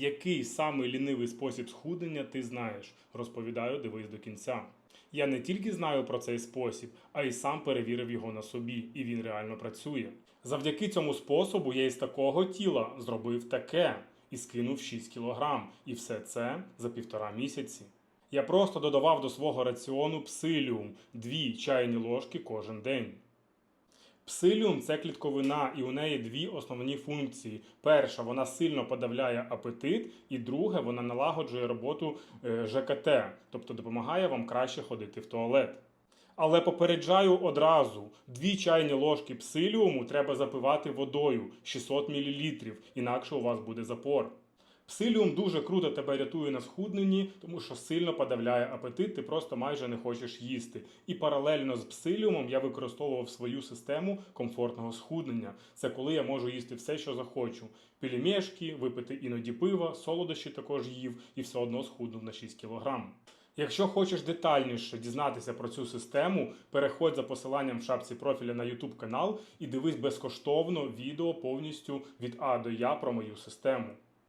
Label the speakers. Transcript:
Speaker 1: Який самий лінивий спосіб схуднення ти знаєш? Розповідаю, дивись до кінця. Я не тільки знаю про цей спосіб, а й сам перевірив його на собі, і він реально працює. Завдяки цьому способу я із такого тіла зробив таке і скинув 6 кілограм. І все це за півтора місяці. Я просто додавав до свого раціону псиліум дві чайні ложки кожен день. Псиліум це клітковина, і у неї дві основні функції. Перша, вона сильно подавляє апетит, і друге, вона налагоджує роботу е, ЖКТ, тобто допомагає вам краще ходити в туалет. Але попереджаю одразу: дві чайні ложки псиліуму треба запивати водою 600 мл, інакше у вас буде запор. Псиліум дуже круто тебе рятує на схудненні, тому що сильно подавляє апетит, ти просто майже не хочеш їсти. І паралельно з псиліумом я використовував свою систему комфортного схуднення. Це коли я можу їсти все, що захочу. Пельмешки, випити іноді пива, солодощі також їв і все одно схуднув на 6 кілограм. Якщо хочеш детальніше дізнатися про цю систему, переходь за посиланням в шапці профіля на YouTube канал і дивись безкоштовно відео повністю від А до Я про мою систему.